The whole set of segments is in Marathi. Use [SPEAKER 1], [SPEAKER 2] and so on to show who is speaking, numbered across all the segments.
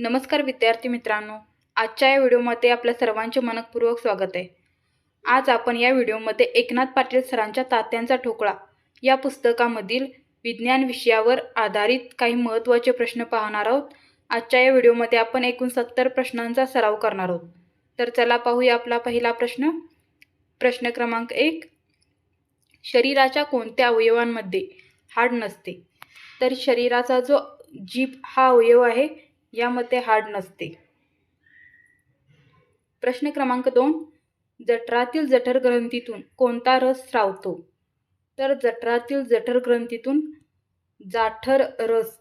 [SPEAKER 1] नमस्कार विद्यार्थी मित्रांनो. आजच्या या व्हिडिओमध्ये आपल्या सर्वांचे मनपूर्वक स्वागत आहे. आज आपण या व्हिडिओमध्ये एकनाथ पाटील सरांच्या तात्यांचा ठोकळा या पुस्तकामधील विज्ञान विषयावर आधारित काही महत्त्वाचे प्रश्न पाहणार आहोत. आजच्या या व्हिडिओमध्ये आपण एकूण सत्तर प्रश्नांचा सराव करणार आहोत. तर चला पाहूया आपला पहिला प्रश्न. प्रश्न क्रमांक एक. शरीराच्या कोणत्या अवयवांमध्ये हाड नसते? तर शरीराचा जो जीभ हा अवयव आहे यामध्ये हाड नसते. प्रश्न क्रमांक दोन. जठरातील जठर ग्रंथीतून कोणता रस स्रावतो तर जठरातील जठर ग्रंथीतून जाठर रस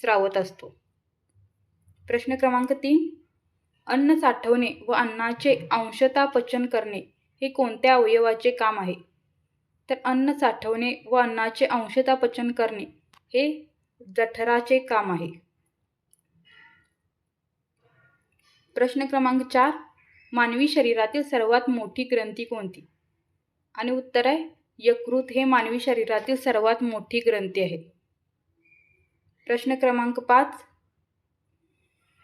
[SPEAKER 1] स्रावत असतो. प्रश्न क्रमांक तीन. अन्न साठवणे व अन्नाचे अंशता पचन करणे हे कोणत्या अवयवाचे काम आहे? तर अन्न साठवणे व अन्नाचे अंशता पचन करणे हे जठराचे काम आहे. प्रश्न क्रमांक चार. मानवी शरीरातील सर्वात मोठी ग्रंथी कोणती? आणि उत्तर आहे यकृत हे मानवी शरीरातील सर्वात मोठी ग्रंथी आहे. प्रश्न क्रमांक पाच.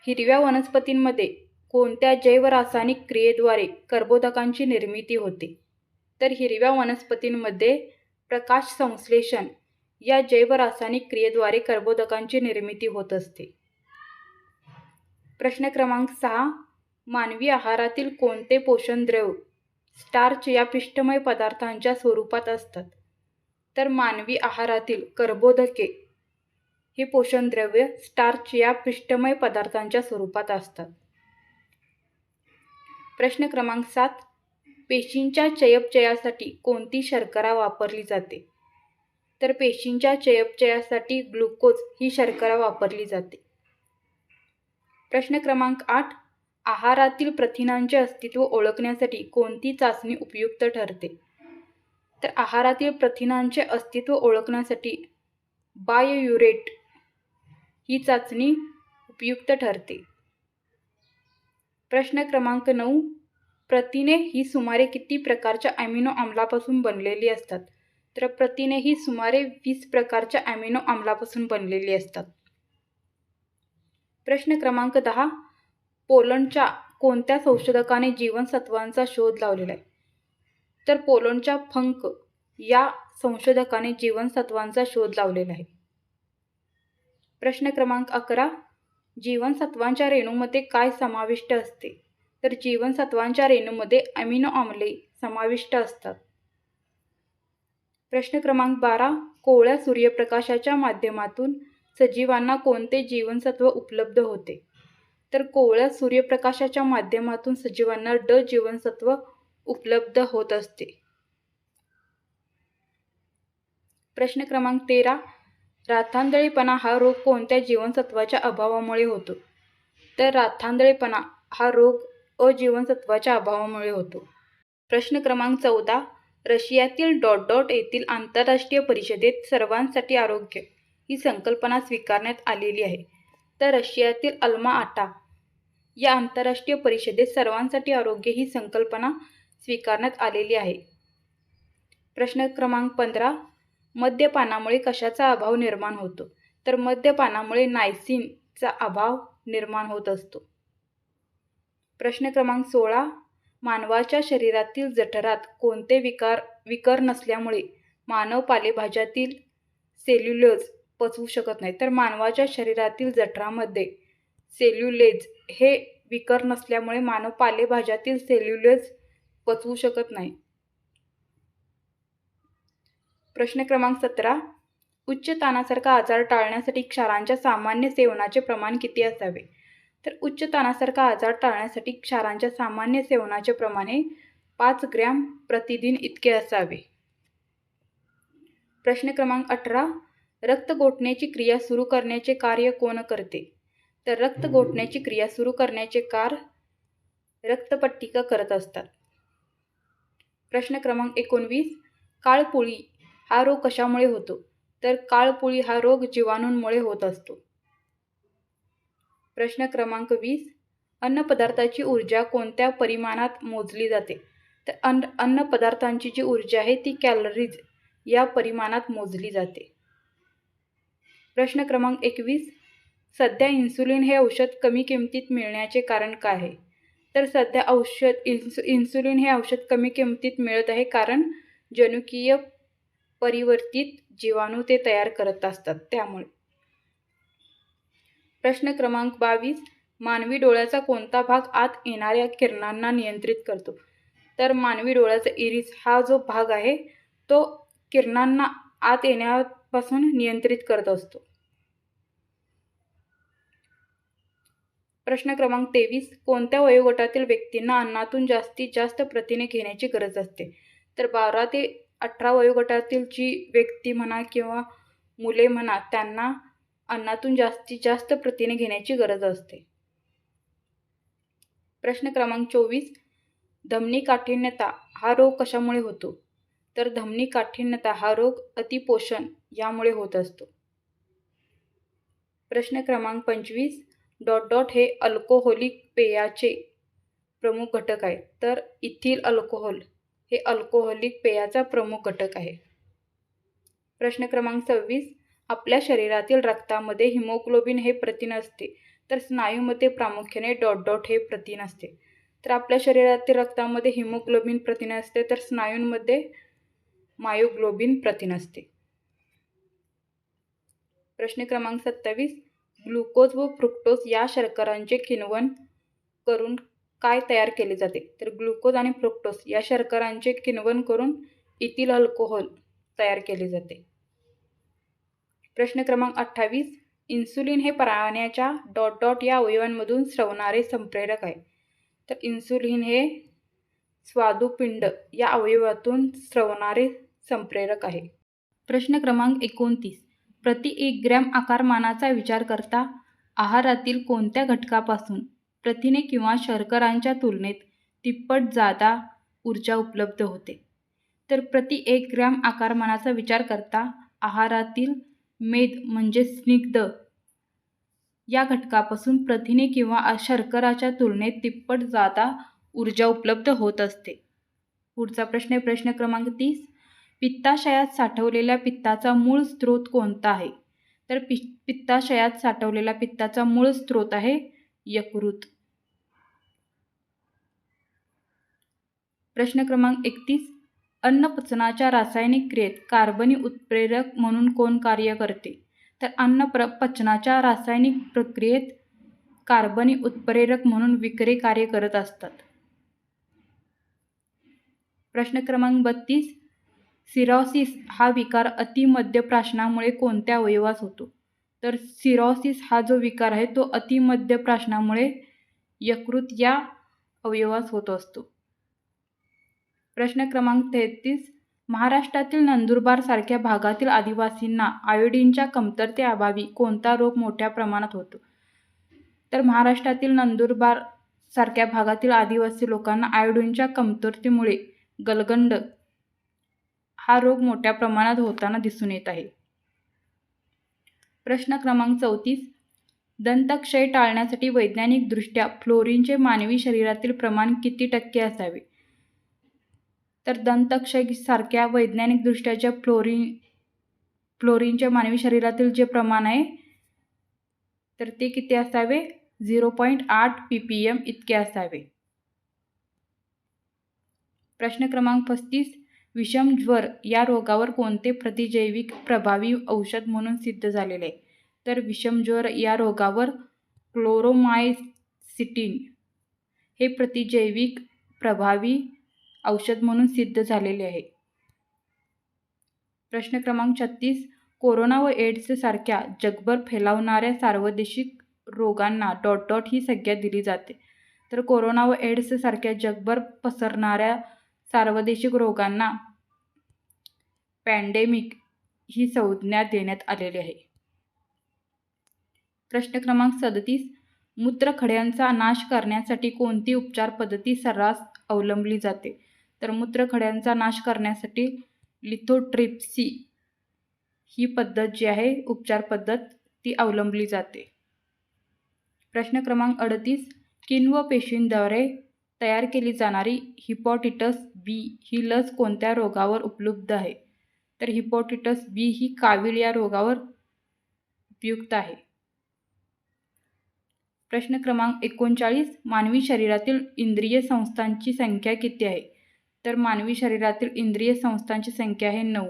[SPEAKER 1] हिरव्या वनस्पतींमध्ये कोणत्या जैवरासायनिक क्रियेद्वारे कर्बोदकांची निर्मिती होते? तर हिरव्या वनस्पतींमध्ये प्रकाश संश्लेषण या जैवरासायनिक क्रियेद्वारे कर्बोदकांची निर्मिती होत असते. प्रश्न क्रमांक सहा. मानवी आहारातील कोणते पोषणद्रव्य स्टार्च या पिष्टमय पदार्थांच्या स्वरूपात असतात? तर मानवी आहारातील कर्बोदके हे पोषणद्रव्य स्टार्च या पिष्टमय पदार्थांच्या स्वरूपात असतात. प्रश्न क्रमांक सात. पेशींच्या चयपचयासाठी कोणती शर्करा वापरली जाते? तर पेशींच्या चयपचयासाठी ग्लुकोज ही शर्करा वापरली जाते. प्रश्न क्रमांक आठ आहारातील प्रथिनांचे अस्तित्व ओळखण्यासाठी कोणती चाचणी उपयुक्त ठरते? तर आहारातील प्रथिनांचे अस्तित्व ओळखण्यासाठी बायोयुरेट ही चाचणी उपयुक्त ठरते. प्रश्न क्रमांक नऊ प्रथिने ही सुमारे किती प्रकारच्या ॲमिनो आम्लापासून बनलेली असतात? तर प्रथिने ही सुमारे वीस प्रकारच्या ॲमिनो आम्लापासून बनलेली असतात. प्रश्न क्रमांक दहा. पोलंडच्या कोणत्या संशोधकाने जीवनसत्वांचा शोध लावलेला आहे? तर पोलंडच्या फंक या संशोधकाने जीवनसत्वांचा शोध लावलेला आहे. प्रश्न क्रमांक अकरा. जीवनसत्वांच्या रेणूमध्ये काय समाविष्ट असते? तर जीवनसत्वांच्या रेणूमध्ये अमिनो आम्ले समाविष्ट असतात. प्रश्न क्रमांक बारा. कोवळ्या सूर्यप्रकाशाच्या माध्यमातून सजीवांना कोणते जीवनसत्व उपलब्ध होते? तर कोवळ्या सूर्यप्रकाशाच्या माध्यमातून सजीवांना ड जीवनसत्व उपलब्ध होत असते. प्रश्न क्रमांक तेरा. राथांदळीपणा हा रोग कोणत्या जीवनसत्वाच्या अभावामुळे होतो? तर राथांदळीपणा हा रोग अजीवनसत्वाच्या अभावामुळे होतो. प्रश्न क्रमांक चौदा. रशियातील डॉट डॉट येथील आंतरराष्ट्रीय परिषदेत सर्वांसाठी आरोग्य ही संकल्पना स्वीकारण्यात आलेली आहे. तर रशियातील अल्मा आटा या आंतरराष्ट्रीय परिषदेत सर्वांसाठी आरोग्य ही संकल्पना स्वीकारण्यात आलेली आहे. प्रश्न क्रमांक पंधरा मद्यपानामुळे कशाचा अभाव निर्माण होतो? तर मद्यपानामुळे नायसिनचा अभाव निर्माण होत असतो. प्रश्न क्रमांक सोळा मानवाच्या शरीरातील जठरात कोणते विकार विकर नसल्यामुळे मानव पालेभाज्यातील सेल्युलोज पचवू शकत नाही. तर मानवाच्या शरीरातील जठरामध्ये सेल्युलेज हे विकर नसल्यामुळे मानव पालेभाज्यातील सेल्युलेज पचवू शकत नाही. प्रश्न क्रमांक सतरा. उच्च ताणासारखा आजार टाळण्यासाठी क्षारांच्या सामान्य सेवनाचे प्रमाण किती असावे? तर उच्च ताणासारखा आजार टाळण्यासाठी क्षारांच्या सामान्य सेवनाचे प्रमाण हे पाच ग्रॅम प्रतिदिन इतके असावे. प्रश्न क्रमांक अठरा. रक्त गोठण्याची क्रिया सुरू करण्याचे कार्य कोण करते? तर रक्त गोठण्याची क्रिया सुरू करण्याचे कार्य रक्तपट्टिका करत असतात. प्रश्न क्रमांक एकोणवीस काळपुळी हा रोग कशामुळे होतो? तर काळपुळी हा रोग जीवाणूंमुळे होत असतो. प्रश्न क्रमांक वीस अन्नपदार्थाची ऊर्जा कोणत्या परिमाणात मोजली जाते? तर अन्न अन्नपदार्थांची जी ऊर्जा आहे ती कॅलरीज या परिमाणात मोजली जाते. प्रश्न क्रमांक एकवीस. सध्या इन्सुलिन हे औषध कमी किमतीत मिळण्याचे कारण काय आहे? तर सध्या औषध इन्सु इन्सुलिन हे औषध कमी किमतीत मिळत आहे कारण जनुकीय परिवर्तित जीवाणू ते तयार करत असतात. त्यामुळे प्रश्न क्रमांक बावीस. मानवी डोळ्याचा कोणता भाग आत येणाऱ्या किरणांना नियंत्रित करतो? तर मानवी डोळ्याचा इरिस हा जो भाग आहे तो किरणांना आत पासून नियंत्रित करत असतो. प्रश्न क्रमांक तेवीस. कोणत्या वयोगटातील व्यक्तींना अन्नातून जास्तीत जास्त प्रथिने घेण्याची गरज असते? तर बारा ते अठरा वयोगटातील जी व्यक्ती म्हणा किंवा मुले म्हणा त्यांना अन्नातून जास्तीत जास्त प्रथिने घेण्याची गरज असते. प्रश्न क्रमांक चोवीस. धमनी काठिण्यता हा रोग कशामुळे होतो? तर धमनी काठिण्यता हा रोग अतिपोषण यामुळे होत असतो. प्रश्न क्रमांक पंचवीस डॉट डॉट हे अल्कोहोलिक पेयाचे प्रमुख घटक आहे. तर इथिल अल्कोहोल हे अल्कोहोलिक पेयाचा प्रमुख घटक आहे. प्रश्न क्रमांक सव्वीस आपल्या शरीरातील रक्तामध्ये हिमोग्लोबिन हे प्रथिन असते. तर स्नायूमध्ये प्रामुख्याने डॉट डॉट हे प्रथिन असते. तर आपल्या शरीरातील रक्तामध्ये हिमोग्लोबिन प्रथिन असते. तर स्नायूंमध्ये मायोग्लोबिन प्रथिन असते. प्रश्न क्रमांक सत्तावीस ग्लुकोज व फ्रुक्टोज या शर्करांचे किण्वन करून काय तयार केले जाते? तर ग्लुकोज आणि फ्रुक्टोज या शर्करांचे किण्वन करून इथिल अल्कोहोल तयार केले जाते. प्रश्न क्रमांक अठ्ठावीस इन्सुलिन हे प्राण्याच्या डॉट डॉट या अवयवांमधून स्रवणारे संप्रेरक आहे. तर इन्सुलिन हे स्वादुपिंड या अवयवातून स्रवणारे संप्रेरक आहे. प्रश्न क्रमांक एकोणतीस प्रति एक ग्रॅम आकारमानाचा विचार करता आहारातील कोणत्या घटकापासून प्रथिने किंवा शर्करांच्या तुलनेत तिप्पट जादा ऊर्जा उपलब्ध होते. तर प्रति एक ग्रॅम आकारमानाचा विचार करता आहारातील मेद म्हणजे स्निग्ध. या घटकापासून प्रथिने किंवा शर्कराच्या तुलनेत तिप्पट जादा ऊर्जा उपलब्ध होत असते. पुढचा प्रश्न आहे प्रश्न क्रमांक तीस. पित्ताशयात साठवलेल्या पित्ताचा मूळ स्रोत कोणता आहे? तर पि पित्ताशयात साठवलेला पित्ताचा मूळ स्रोत आहे यकृत. प्रश्न क्रमांक एकतीस. अन्नपचनाच्या रासायनिक क्रियेत कार्बनी उत्प्रेरक म्हणून कोण कार्य करते? तर अन्न प्र पचनाच्या रासायनिक प्रक्रियेत कार्बनी उत्प्रेरक म्हणून विक्रे कार्य करत असतात. प्रश्न क्रमांक बत्तीस. सिरॉसिस हा विकार अतिमध्यप्राशनामुळे कोणत्या अवयवास होतो? तर सिरॉसिस हा जो विकार आहे तो अतिमध्यप्राशनामुळे यकृत या अवयवास होत असतो. प्रश्न क्रमांक तेहतीस. महाराष्ट्रातील नंदुरबारसारख्या भागातील आदिवासींना आयोडीनच्या कमतरतेअभावी कोणता रोग मोठ्या प्रमाणात होतो? तर महाराष्ट्रातील नंदुरबार सारख्या भागातील आदिवासी लोकांना आयोडीनच्या कमतरतेमुळे गलगंड हा रोग मोठ्या प्रमाणात होताना दिसून येत आहे. प्रश्न क्रमांक चौतीस. दंतक्षय टाळण्यासाठी वैज्ञानिकदृष्ट्या फ्लोरीनचे मानवी शरीरातील प्रमाण किती टक्के असावे? तर दंतक्षय सारख्या वैज्ञानिकदृष्ट्या ज्या फ्लोरीन फ्लोरीनच्या मानवी शरीरातील जे प्रमाण आहे तर ते किती असावे? झिरो पॉईंट आठ पी पी एम इतके असावे. प्रश्न क्रमांक पस्तीस. विषमज्वर या रोगावर कोणते प्रतिजैविक प्रभावी औषध म्हणून सिद्ध झालेले? आहे तर विषमज्वर या रोगावर क्लोरोमायसिटीन हे प्रतिजैविक प्रभावी औषध म्हणून सिद्ध झालेले आहे. प्रश्न क्रमांक छत्तीस. कोरोना व एड्स सारख्या जगभर फैलावणाऱ्या सार्वदेशिक रोगांना डॉट डॉट ही संज्ञा दिली जाते. तर कोरोना व एड्स सारख्या जगभर पसरणाऱ्या सार्वदेशिक रोगांना पॅन्डेमिक ही संज्ञा देण्यात आलेली आहे. प्रश्न क्रमांक सदतीस मूत्रखड्यांचा नाश करण्यासाठी कोणती उपचार पद्धती सर्रास अवलंबली जाते? तर मूत्रखड्यांचा नाश करण्यासाठी लिथोट्रिप्सी ही पद्धत जी आहे उपचार पद्धत ती अवलंबली जाते. प्रश्न क्रमांक अडतीस किन्व पेशींद्वारे तयार केली जाणारी हिपॉटिटस बी ही लस कोणत्या रोगावर उपलब्ध आहे? तर हिपोटिटस बी ही कावीळ या रोगावर उपयुक्त आहे. प्रश्न क्रमांक एकोणचाळीस मानवी शरीरातील इंद्रिय संस्थांची संख्या किती आहे? तर मानवी शरीरातील इंद्रिय संस्थांची संख्या आहे नऊ.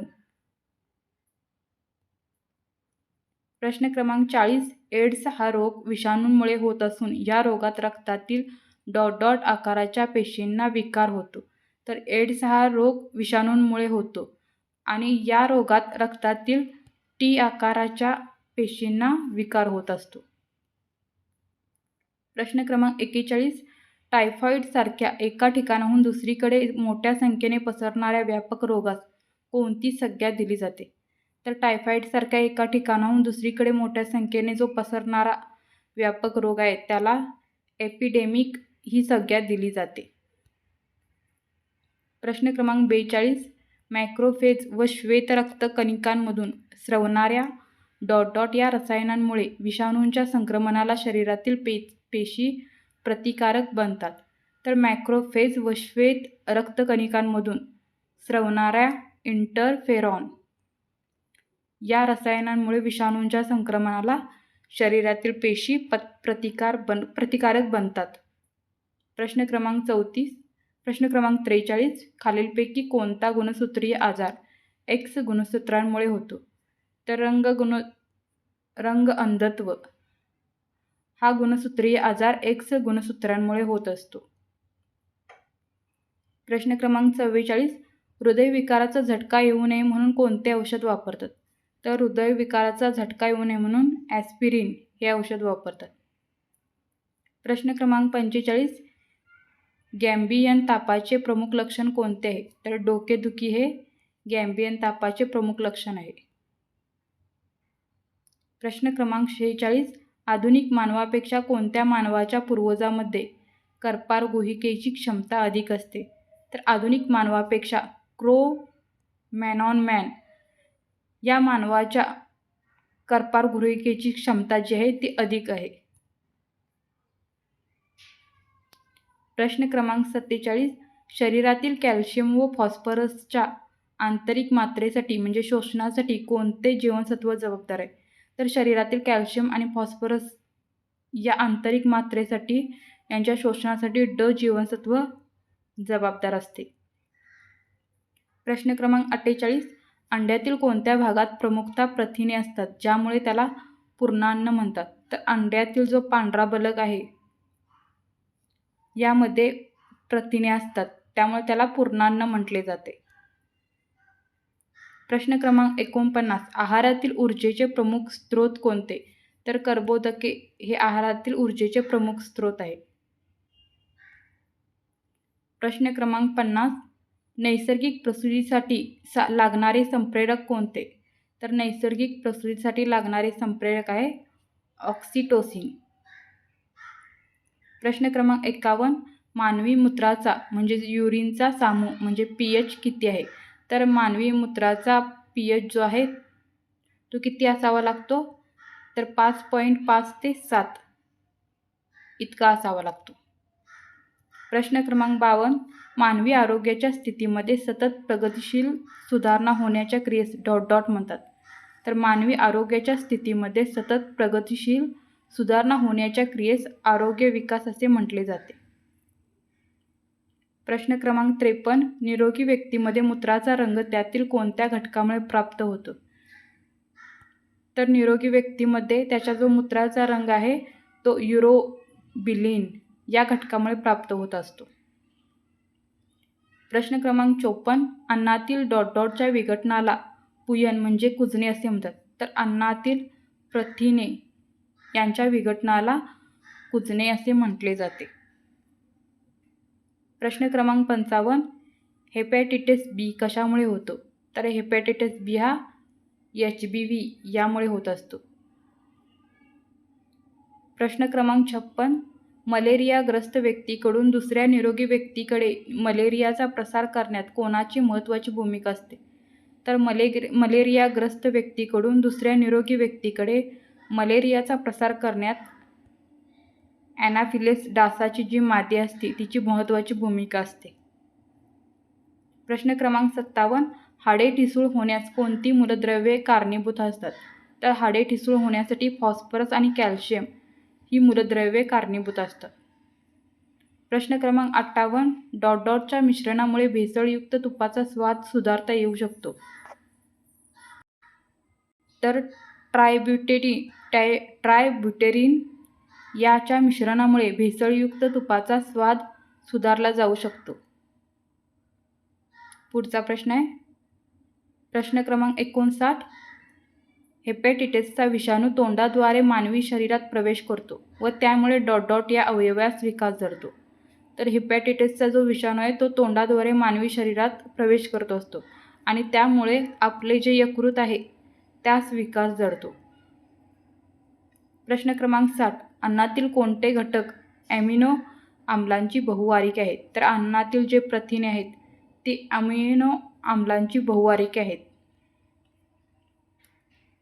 [SPEAKER 1] प्रश्न क्रमांक चाळीस एड्स हा रोग विषाणूंमुळे होत असून या रोगात रक्तातील डॉट डॉट आकाराच्या पेशींना विकार होतो. तर एड्स हा रोग विषाणूंमुळे होतो आणि या रोगात रक्तातील टी आकाराच्या पेशींना विकार होत असतो. प्रश्न क्रमांक एक्केचाळीस टायफॉईडसारख्या एका ठिकाणाहून दुसरीकडे मोठ्या संख्येने पसरणाऱ्या व्यापक रोगास कोणती संज्ञा दिली जाते? तर टायफॉईडसारख्या एका ठिकाणाहून दुसरीकडे मोठ्या संख्येने जो पसरणारा व्यापक रोग आहे त्याला एपिडेमिक ही संज्ञा दिली जाते. प्रश्न क्रमांक बेचाळीस मॅक्रोफेज व श्वेत रक्त कणिकांमधून स्रवणाऱ्या डॉट डॉट या रसायनांमुळे विषाणूंच्या संक्रमणाला शरीरातील पे पेशी प्रतिकारक बनतात. तर मॅक्रोफेज व श्वेत रक्तकणिकांमधून स्रवणाऱ्या इंटरफेरॉन या रसायनांमुळे विषाणूंच्या संक्रमणाला शरीरातील पेशी प प्रतिकार बन प्रतिकारक बनतात. प्रश्न क्रमांक चौतीस प्रश्न क्रमांक त्रेचाळीस खालीलपैकी कोणता गुणसूत्रीय आजार एक्स गुणसूत्रांमुळे होतो? तर रंग गुण रंग अंधत्व. हा गुणसूत्रीय आजार एक्स गुणसूत्रांमुळे होत असतो. प्रश्न क्रमांक चव्वेचाळीस हृदयविकाराचा झटका येऊ नये म्हणून कोणते औषध वापरतात? तर हृदयविकाराचा झटका येऊ नये म्हणून ॲस्पिरिन हे औषध वापरतात. प्रश्न क्रमांक पंचेचाळीस गॅम्बियन तापाचे प्रमुख लक्षण कोणते आहे? तर डोकेदुखी हे गॅम्बियन तापाचे प्रमुख लक्षण आहे. प्रश्न क्रमांक शेहेचाळीस. आधुनिक मानवापेक्षा कोणत्या मानवाच्या पूर्वजामध्ये करपार गुहिकेची क्षमता अधिक असते? तर आधुनिक मानवापेक्षा क्रो मॅनॉन मॅन या मानवाच्या करपार गुहिकेची क्षमता जी आहे ती अधिक आहे. प्रश्न क्रमांक सत्तेचाळीस शरीरातील कॅल्शियम व फॉस्फरसच्या आंतरिक मात्रेसाठी म्हणजे शोषणासाठी कोणते जीवनसत्व जबाबदार आहे? तर शरीरातील कॅल्शियम आणि फॉस्फरस या आंतरिक मात्रेसाठी यांच्या शोषणासाठी ड जीवनसत्व जबाबदार असते. प्रश्न क्रमांक अठ्ठेचाळीस अंड्यातील कोणत्या भागात प्रमुखता प्रथिने असतात ज्यामुळे त्याला पूर्णान्न म्हणतात? तर अंड्यातील जो पांढरा बलक आहे यामध्ये प्रथिने असतात. त्यामुळे त्याला पूर्णान्न म्हटले जाते. प्रश्न क्रमांक एकोणपन्नास. आहारातील ऊर्जेचे प्रमुख स्रोत कोणते? तर कर्बोदके हे आहारातील ऊर्जेचे प्रमुख स्रोत आहे. प्रश्न क्रमांक पन्नास. नैसर्गिक प्रसूतीसाठी सा लागणारे संप्रेरक कोणते? तर नैसर्गिक प्रसूतीसाठी लागणारे संप्रेरक आहे ऑक्सिटोसिन प्रश्न क्रमांक एकावन्न मानवी मूत्राचा म्हणजे युरिनचा सामू म्हणजे पी एच किती आहे? तर मानवी मूत्राचा पी एच जो आहे तो किती असावा लागतो? तर पाच पॉईंट पाच ते सात इतका असावा लागतो. प्रश्न क्रमांक बावन्न मानवी आरोग्याच्या स्थितीमध्ये सतत प्रगतिशील सुधारणा होण्याच्या क्रियेस डॉट डॉट म्हणतात. तर मानवी आरोग्याच्या स्थितीमध्ये सतत प्रगतिशील सुधारणा होण्याच्या क्रियेस आरोग्य विकास असे म्हटले जाते. प्रश्न क्रमांक त्रेपन्न निरोगी व्यक्तीमध्ये मूत्राचा रंग त्यातील कोणत्या घटकामुळे प्राप्त होतो? तर निरोगी व्यक्तीमध्ये त्याचा जो मूत्राचा रंग आहे तो युरोबिलिन या घटकामुळे प्राप्त होत असतो. प्रश्न क्रमांक चोपन्न अन्नातील डॉट डॉटच्या विघटनाला पुयन म्हणजे कुजणे असे म्हणतात. तर अन्नातील प्रथिने यांच्या विघटनाला कुजणे असे म्हटले जाते. प्रश्न क्रमांक पंचावन्न हेपॅटिटिस बी कशामुळे होतो? तर हेपॅटिटिस बी हा एच बी व्ही यामुळे होत असतो. प्रश्न क्रमांक छप्पन मलेरियाग्रस्त व्यक्तीकडून दुसऱ्या निरोगी व्यक्तीकडे मलेरियाचा प्रसार करण्यात कोणाची महत्त्वाची भूमिका असते? तर मले मलेरियाग्रस्त व्यक्तीकडून दुसऱ्या निरोगी व्यक्तीकडे मलेरियाचा प्रसार करण्यात ॲनाफिलेस डासाची जी माती असते तिची महत्त्वाची भूमिका असते. प्रश्न क्रमांक सत्तावन्न हाडे ठिसूळ होण्यास कोणती मूलद्रव्ये कारणीभूत असतात? तर हाडे ठिसूळ होण्यासाठी फॉस्फरस आणि कॅल्शियम ही मूलद्रव्ये कारणीभूत असतात. प्रश्न क्रमांक अठ्ठावन्न डॉट डॉटच्या मिश्रणामुळे भेसळयुक्त तुपाचा स्वाद सुधारता येऊ शकतो. तर ट्रायब्युटेरी टाय ट्रायब्युटेरिन याच्या मिश्रणामुळे भेसळयुक्त तुपाचा स्वाद सुधारला जाऊ शकतो. पुढचा प्रश्न आहे. प्रश्न क्रमांक एकोणसाठ. हेपॅटिटिसचा विषाणू तोंडाद्वारे मानवी शरीरात प्रवेश करतो व त्यामुळे डॉट डॉट या अवयवास विकास जडतो तर हेपॅटिटिसचा जो विषाणू आहे तो तोंडाद्वारे मानवी शरीरात प्रवेश करत असतो आणि त्यामुळे आपले जे यकृत आहे त्यास विकास जडतो. प्रश्न क्रमांक सात. अन्नातील कोणते घटक ॲमिनो आम्लांची बहुवारिक आहेत? तर अन्नातील जे प्रथिने आहेत ती अमिनो आम्लांची बहुवारिके आहेत.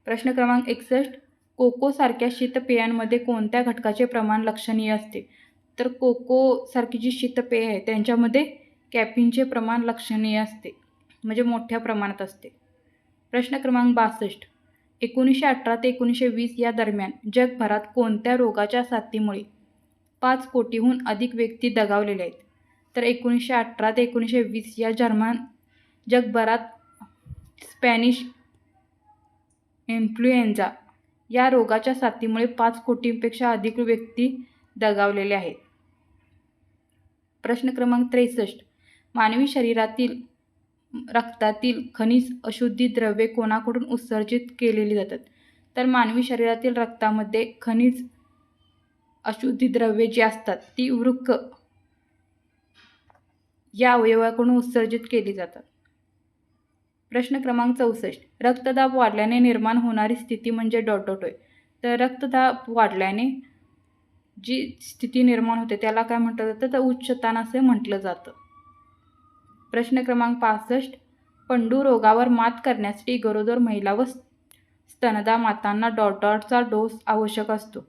[SPEAKER 1] प्रश्न क्रमांक एकसष्ट. कोकोसारख्या शीतपेयांमध्ये कोणत्या घटकाचे प्रमाण लक्षणीय असते? तर कोकोसारखी जी शीतपेय आहे त्यांच्यामध्ये कॅफिनचे प्रमाण लक्षणीय असते म्हणजे मोठ्या प्रमाणात असते. प्रश्न क्रमांक बासष्ट. एकोणीसशे अठरा ते एकोणीसशे वीस या दरम्यान जगभरात कोणत्या रोगाच्या साथीमुळे पाच कोटीहून अधिक व्यक्ती दगावलेल्या आहेत? तर एकोणीसशे अठरा ते एकोणीसशे वीस या जर्मन जगभरात स्पॅनिश इन्फ्लुएन्झा या रोगाच्या साथीमुळे पाच कोटींपेक्षा अधिक व्यक्ती दगावलेल्या आहेत. प्रश्न क्रमांक त्रेसष्ट. मानवी शरीरातील रक्तातील खनिज अशुद्धी द्रव्ये कोणाकडून उत्सर्जित केलेली जातात? तर मानवी शरीरातील रक्तामध्ये खनिज अशुद्धी द्रव्ये जी असतात ती वृक्क या अवयवाकडून उत्सर्जित केली जातात. प्रश्न क्रमांक चौसष्ट. रक्तदाब वाढल्याने निर्माण होणारी स्थिती म्हणजे डॉटोटोय. तर रक्तदाब वाढल्याने जी स्थिती निर्माण होते त्याला काय म्हटलं जातं? तर उच्चतान असे म्हटलं जातं. प्रश्न क्रमांक पासष्ट पंडू रोगावर मात करण्यासाठी गरोदर महिला व स्तनदा मातांना डॉट डॉटचा डोस आवश्यक असतो.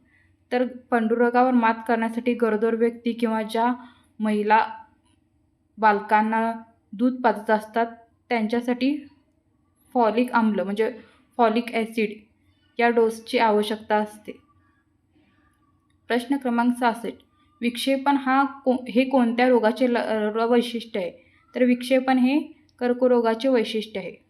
[SPEAKER 1] तर पंडुरोगावर मात करण्यासाठी गरोदर व्यक्ती किंवा ज्या महिला बालकांना दूध पाजत असतात त्यांच्यासाठी फॉलिक आम्ल म्हणजे फॉलिक ॲसिड या डोसची आवश्यकता असते. प्रश्न क्रमांक सहासष्ट विक्षेपण हा को हे कोणत्या रोगाचे ल वैशिष्ट्य आहे? तर विक्षेपण हे कर्करोगाचे वैशिष्ट्य आहे.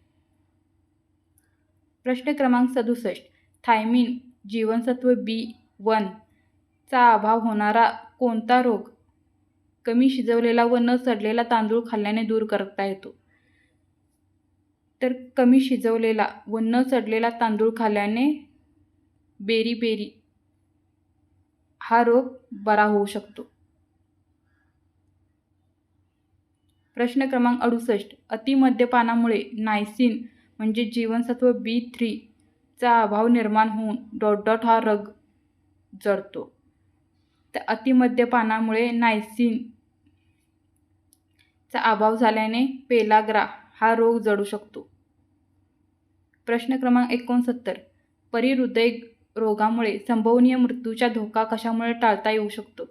[SPEAKER 1] प्रश्न क्रमांक सदुसष्ट. थायमिन जीवनसत्व बी वनचा अभाव होणारा कोणता रोग? कमी शिजवलेला व न सडलेला तांदूळ खाल्ल्याने दूर करता येतो. तर कमी शिजवलेला व न सडलेला तांदूळ खाल्ल्याने बेरी बेरी हा रोग बरा होऊ शकतो. प्रश्न क्रमांक अडुसष्ट. अतिमद्यपानामुळे नायसिन म्हणजे जीवनसत्व बी थ्रीचा अभाव निर्माण होऊन डॉट डॉट हा रग जडतो तर अतिमद्यपानामुळे नायसिनचा अभाव झाल्याने पेलाग्रा हा रोग जडू शकतो. प्रश्न क्रमांक एकोणसत्तर. परिहृदय रोगामुळे संभवनीय मृत्यूचा धोका कशामुळे टाळता येऊ शकतो?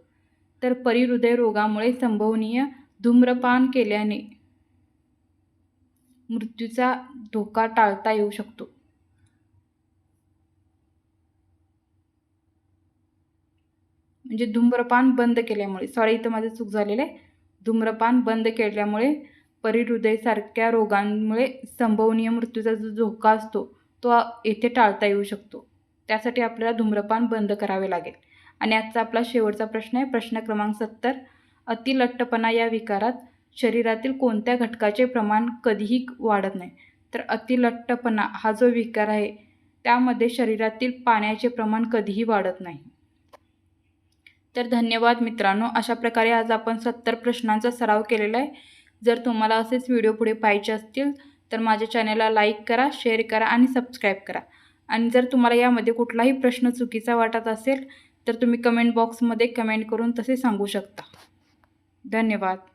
[SPEAKER 1] तर परिहृदय रोगामुळे संभवनीय धूम्रपान केल्याने मृत्यूचा धोका टाळता येऊ शकतो. म्हणजे धूम्रपान बंद केल्यामुळे सॉरी इथं माझं चूक झालेलं आहे. धूम्रपान बंद केल्यामुळे परिहृदयसारख्या रोगांमुळे संभवनीय मृत्यूचा जो धोका असतो तो येथे टाळता येऊ शकतो. त्यासाठी आपल्याला धूम्रपान बंद करावे लागेल. आणि आजचा आपला शेवटचा प्रश्न आहे प्रश्न क्रमांक सत्तर. अतिलट्टपणा या विकारात शरीरातील कोणत्या घटकाचे प्रमाण कधीही वाढत नाही. तर अतिलट्टपणा हा जो विकार आहे त्यामध्ये शरीरातील पाण्याचे प्रमाण कधीही वाढत नाही. तर धन्यवाद मित्रांनो. अशा प्रकारे आज आपण सत्तर प्रश्नांचा सराव केलेला आहे. जर तुम्हाला असेच व्हिडिओ पुढे पाहिजे असतील तर माझ्या चॅनलला लाईक करा शेअर करा आणि सबस्क्राईब करा. आणि जर तुम्हाला यामध्ये कुठलाही प्रश्न चुकीचा वाटत असेल तर तुम्ही कमेंट बॉक्समध्ये कमेंट करून तसे सांगू शकता. धन्यवाद.